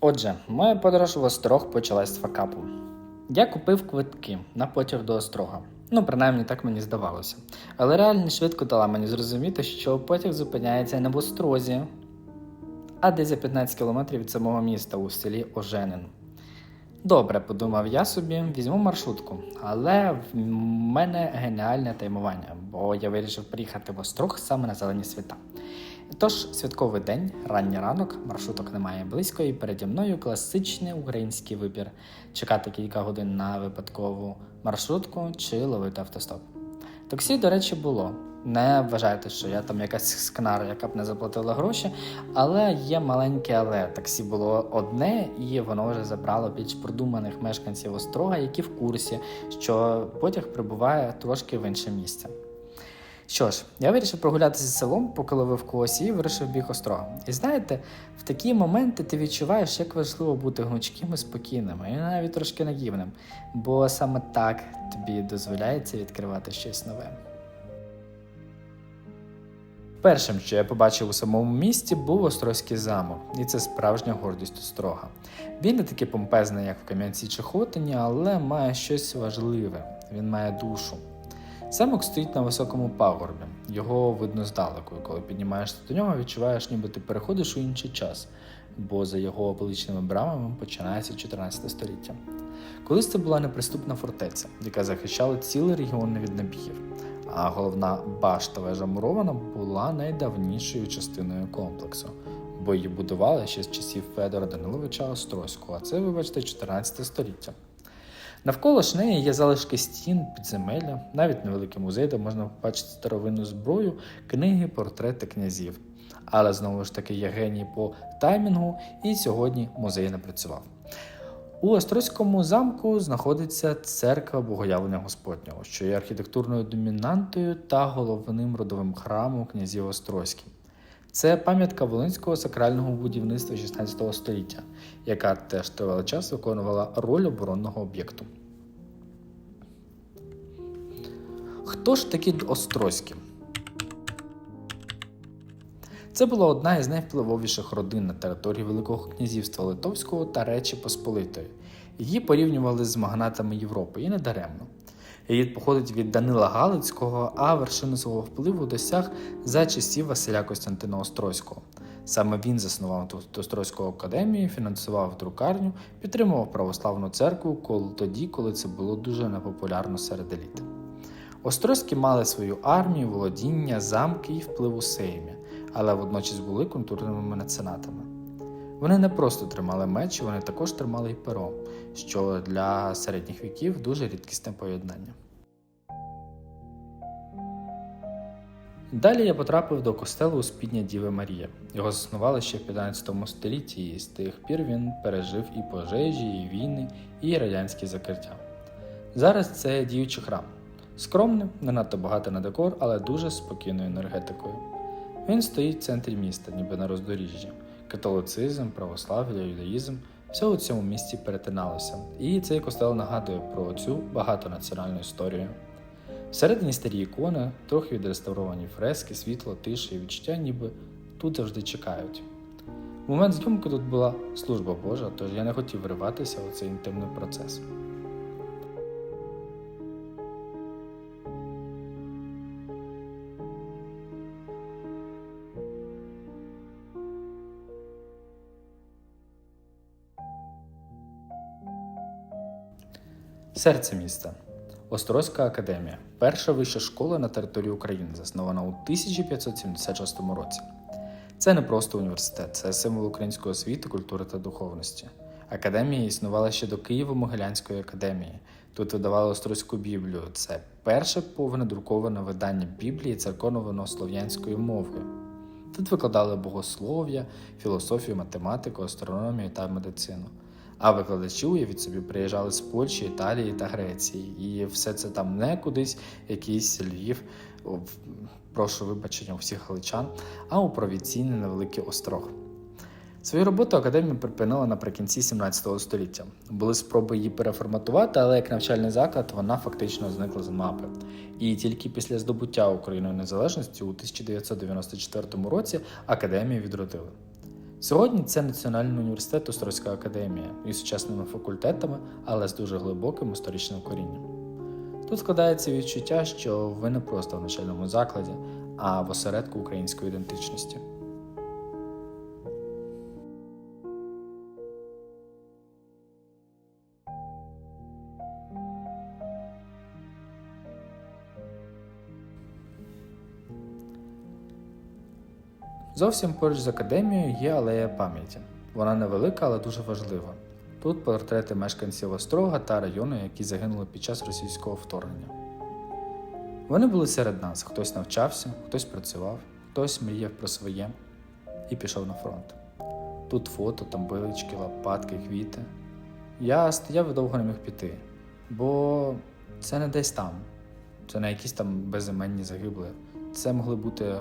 Отже, моя подорож в Острог почалась з факапу. Я купив квитки на потяг до Острога. Ну, принаймні так мені здавалося. Але реальність швидко дала мені зрозуміти, що потяг зупиняється не в Острозі, а десь за 15 кілометрів від самого міста у селі Оженин. Добре, подумав я собі, візьму маршрутку, але в мене геніальне таймування, бо я вирішив приїхати в Острог саме на зелені свята. Тож, святковий день, ранній ранок, маршруток немає близько, і переді мною класичний український вибір: чекати кілька годин на випадкову маршрутку чи ловити автостоп. Таксі, до речі, було. Не вважайте, що я там якась скнара, яка б не заплатила гроші, але є маленьке але. Таксі було одне, і воно вже забрало більш продуманих мешканців острога, які в курсі, що потяг прибуває трошки в інше місце. Що ж, я вирішив прогулятися селом, поки ловив когось і вирішив біг острога. І знаєте, в такі моменти ти відчуваєш, як важливо бути гнучким і спокійним, і навіть трошки наївним, бо саме так тобі дозволяється відкривати щось нове. Першим, що я побачив у самому місті, був Острозький замок, і це справжня гордість Острога. Він не такий помпезний, як в Кам'янці чи Хотині, але має щось важливе. Він має душу. Замок стоїть на високому пагорбі, його видно здалеку. Коли піднімаєшся до нього, відчуваєш, ніби ти переходиш у інший час, бо за його величними брамами починається 14 століття. Колись це була неприступна фортеця, яка захищала цілий регіон від набігів. А головна башта вежа мурована була найдавнішою частиною комплексу, бо її будували ще з часів Федора Даниловича Острозького, а це, вибачте, 14 століття. Навколо ж неї є залишки стін, підземелля, навіть невеликий музей, де можна побачити старовинну зброю, книги, портрети князів. Але знову ж таки є геній по таймінгу, і сьогодні музей не працював. У Острозькому замку знаходиться церква Богоявлення Господнього, що є архітектурною домінантою та головним родовим храмом князів Острозьких. Це пам'ятка волинського сакрального будівництва 16 століття, яка теж тривалий час виконувала роль оборонного об'єкту. Хто ж такі Острозькі? Це була одна із найвпливовіших родин на території Великого князівства Литовського та Речі Посполитої. Її порівнювали з магнатами Європи і не даремно. Її походить від Данила Галицького, а вершину свого впливу досяг за часів Василя Костянтина Острозького. Саме він заснував тут академію, фінансував друкарню, підтримував православну церкву коли тоді, коли це було дуже непопулярно серед еліти. Острозькі мали свою армію, володіння, замки і вплив у Сеймі, але водночас були культурними меценатами. Вони не просто тримали меч, вони також тримали і перо, що для середніх віків дуже рідкісне поєднання. Далі я потрапив до костелу Успіння Діви Марія. Його заснували ще в 15 столітті, і з тих пір він пережив і пожежі, і війни, і радянські закриття. Зараз це діючий храм. Скромний, не надто багатий на декор, але дуже спокійною енергетикою. Він стоїть в центрі міста, ніби на роздоріжжі. Католицизм, православ'я, юдаїзм все у цьому місті перетиналося, і цей костел нагадує про цю багатонаціональну історію. Всередині старі ікони, трохи відреставровані фрески, світло, тиша і відчуття, ніби тут завжди чекають. В момент зйомки тут була служба Божа, тож я не хотів вриватися у цей інтимний процес. Серце міста. Острозька академія перша вища школа на території України, заснована у 1576 році. Це не просто університет, це символ української освіти, культури та духовності. Академія існувала ще до Києво-Могилянської академії. Тут видавали Острозьку Біблію. Це перше повне друковане видання Біблії церковно-слов'янською мовою. Тут викладали богослов'я, філософію, математику, астрономію та медицину. А викладачі, уявіть собі, приїжджали з Польщі, Італії та Греції. І все це там не кудись, якийсь Львів, прошу вибачення у всіх галичан, а у провінційний невеликий острог. Свою роботу академія припинила наприкінці 17 століття. Були спроби її переформатувати, але як навчальний заклад вона фактично зникла з мапи. І тільки після здобуття Україною незалежності у 1994 році академію відродили. Сьогодні це Національний університет Острозька академія із сучасними факультетами, але з дуже глибоким історичним корінням. Тут складається відчуття, що ви не просто в навчальному закладі, а в осередку української ідентичності. Зовсім поруч з академією є алея пам'яті. Вона невелика, але дуже важлива. Тут портрети мешканців Острога та району, які загинули під час російського вторгнення. Вони були серед нас: хтось навчався, хтось працював, хтось мріяв про своє і пішов на фронт. Тут фото, таблички, лопатки, квіти. Я стояв і довго не міг піти, бо це не десь там, це не якісь там безіменні загибли. Це могли бути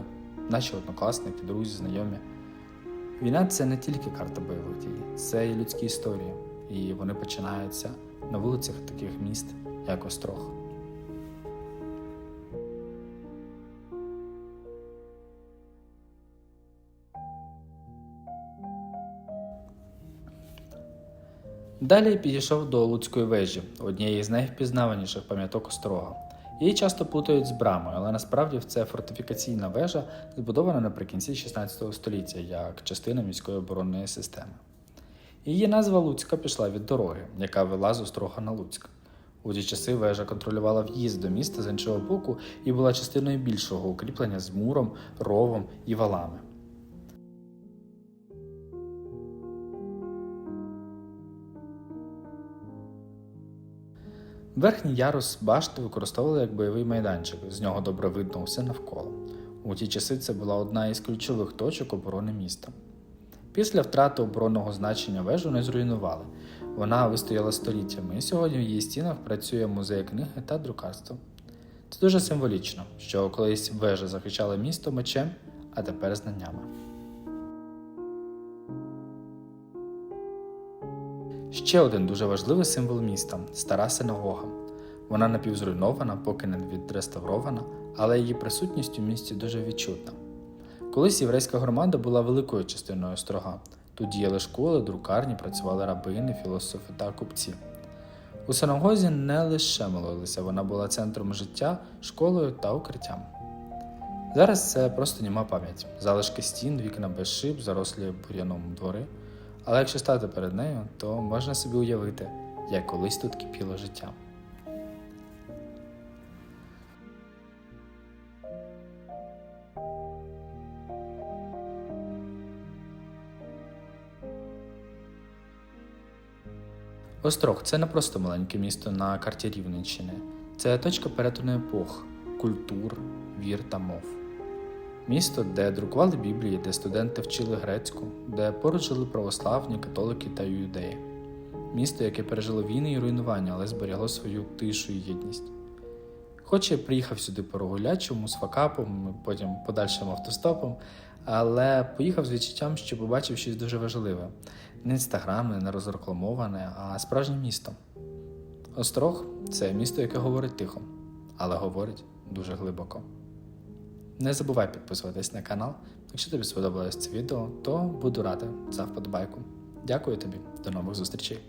наші однокласники, друзі, знайомі. Війна це не тільки карта бойових дій, це і людські історії, і вони починаються на вулицях таких міст, як Острог. Далі підійшов до Луцької вежі, однієї з найвпізнаваніших пам'яток Острога. Її часто плутають з брамою, але насправді це фортифікаційна вежа, збудована наприкінці 16 століття як частина міської оборонної системи. Її назва Луцька пішла від дороги, яка вела з Острога на Луцьк. У ті часи вежа контролювала в'їзд до міста з іншого боку і була частиною більшого укріплення з муром, ровом і валами. Верхній ярус башти використовували як бойовий майданчик, з нього добре видно все навколо. У ті часи це була одна із ключових точок оборони міста. Після втрати оборонного значення вежу не зруйнували. Вона вистояла століттями, і сьогодні в її стінах працює музей книги та друкарство. Це дуже символічно, що колись вежа захищала місто мечем, а тепер знаннями. Ще один дуже важливий символ міста стара синагога. Вона напівзруйнована, поки не відреставрована, але її присутність у місті дуже відчутна. Колись єврейська громада була великою частиною острога. Тут діяли школи, друкарні, працювали рабини, філософи та купці. У синагозі не лише молилися, вона була центром життя, школою та укриттям. Зараз це просто німа пам'ять, залишки стін, вікна без шиб, зарослі бур'яном двори. Але якщо стати перед нею, то можна собі уявити, як колись тут кипіло життя. Острог це не просто маленьке місто на карті Рівненщини, це точка перетину епох, культур, вір та мов. Місто, де друкували Біблії, де студенти вчили грецьку, де поруч жили православні, католики та юдеї. Місто, яке пережило війни і руйнування, але зберігло свою тишу і єдність. Хоч я приїхав сюди по Рогулячому з факапом, потім подальшим автостопом, але поїхав з відчуттям, що побачив щось дуже важливе: не інстаграмне, не розрекламоване, а справжнє місто. Острог це місто, яке говорить тихо, але говорить дуже глибоко. Не забувай підписуватись на канал. Якщо тобі сподобалось це відео, то буду радий за вподобайку. Дякую тобі, до нових зустрічей!